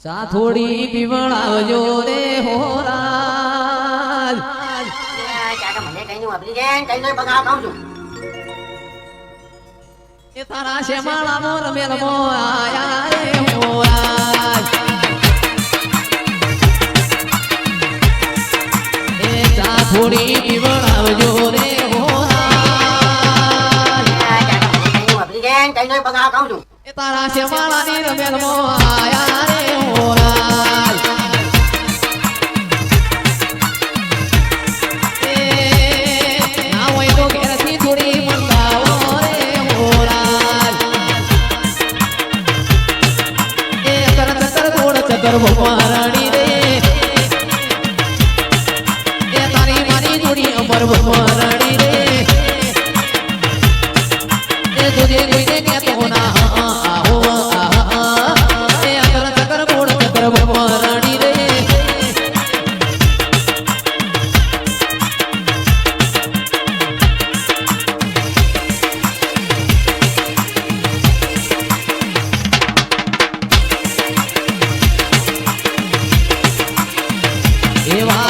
ચા થોડી પીવડાવજો રે હોરા તારા શ્યામાળા મોર મેર મો આયા રે હોરા એ ચા થોડી પીવડાવજો રે હોરા તારા શ્યામાળા ની રમેલ મો આયા મહારાણી દેવા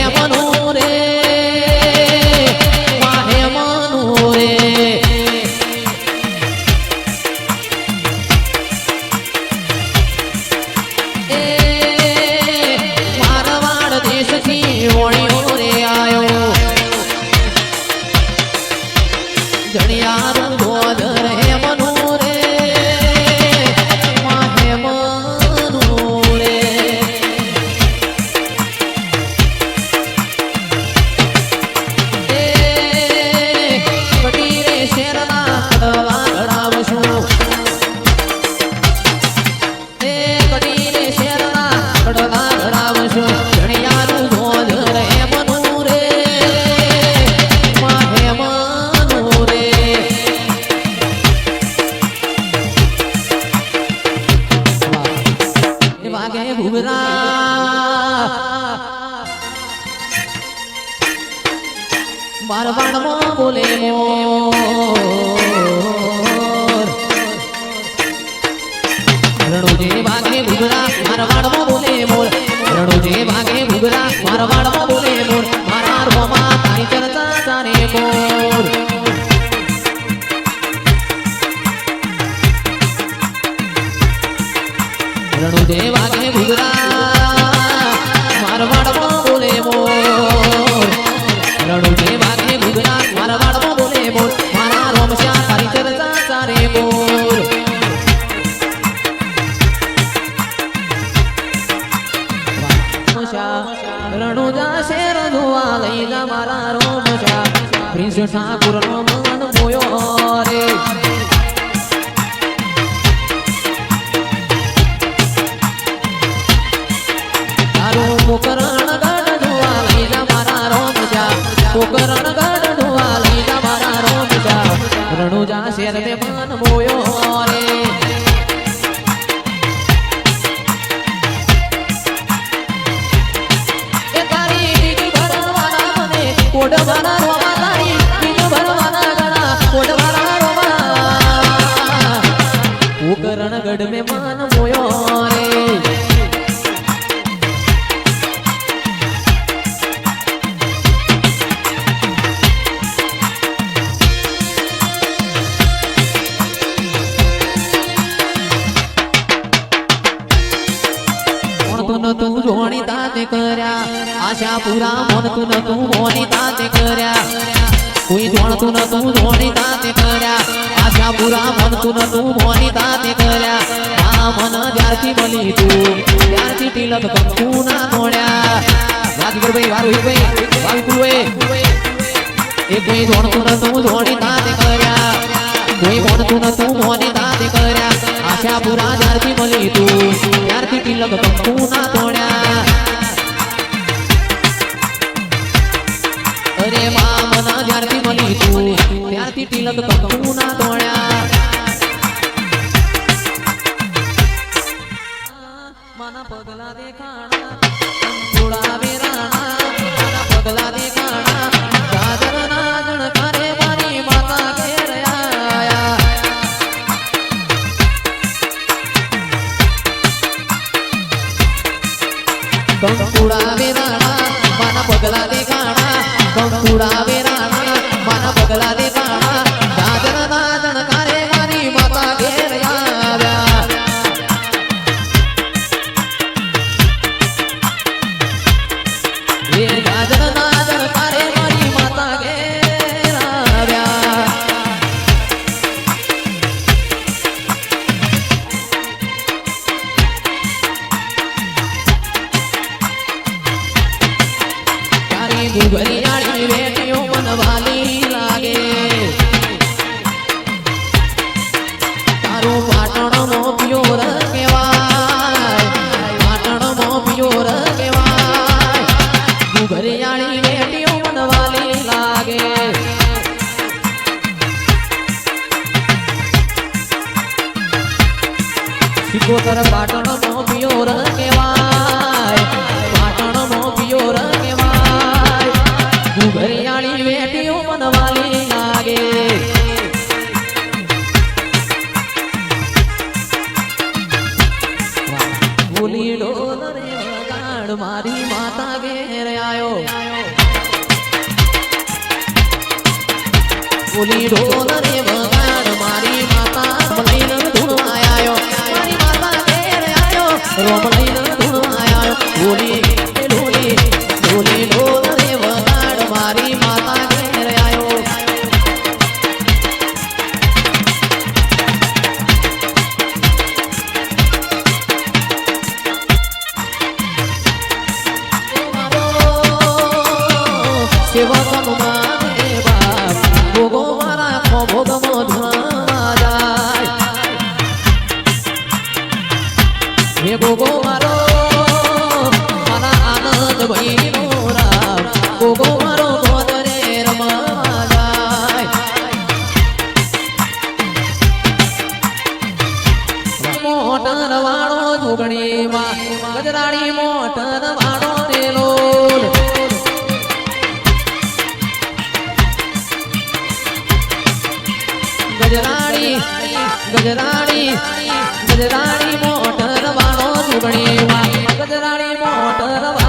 જણિયા રંગો દરે રણુ દેવા કે ભૂગરા મારવાડવો બોલે. મોર રણુ દેવા કે ભૂગરા મારવાડવો બોલે મોર મારા રોમશ્યા તારી ઠાકુર નો જા શેર બે માન મોયો. જોણી તાતે કર્યા આશા પૂરા ભણતું ન તું મોની કર્યા કોઈ જોણતું ન તું જોણી તાતે કર્યા આશા પૂરા ભણતું ન તું મોની તાતે કર્યા આ મન જ્યારથી મળી તું ત્યારથી તિલક કંકુ ના મોડ્યા રાજગુરભાઈ વારુભાઈ વાલકુરભાઈ એ કોઈ જોણતું નતું જોણી તાતે કર્યા કોઈ ભણતું નતું મોની તાતે કર્યા આશા પૂરા જ્યારથી મળી તું ત્યારથી તિલક કંકુ ના અરે મામના જ્યારથી મળી તું ત્યારથી તિલક ના તોડ્યા. મના પગલા દેખાણા થોડા વેરાણા. દેખાણા કંકુડા વેરાણા માના સિકોતર પાટણનો પ્યોર કહેવાય હે ભોગો મારો, મારા આનંદ ભાઈનો રામ. ભોગો મારો ગોદરે રમવા જાય. મોટર વાળો જોગણીમાં ગજરાડી મોટર વાળો રેલો ગજરાડી ગજરાડી ગજરાડી ઉગણી મગજ રાણી મોટર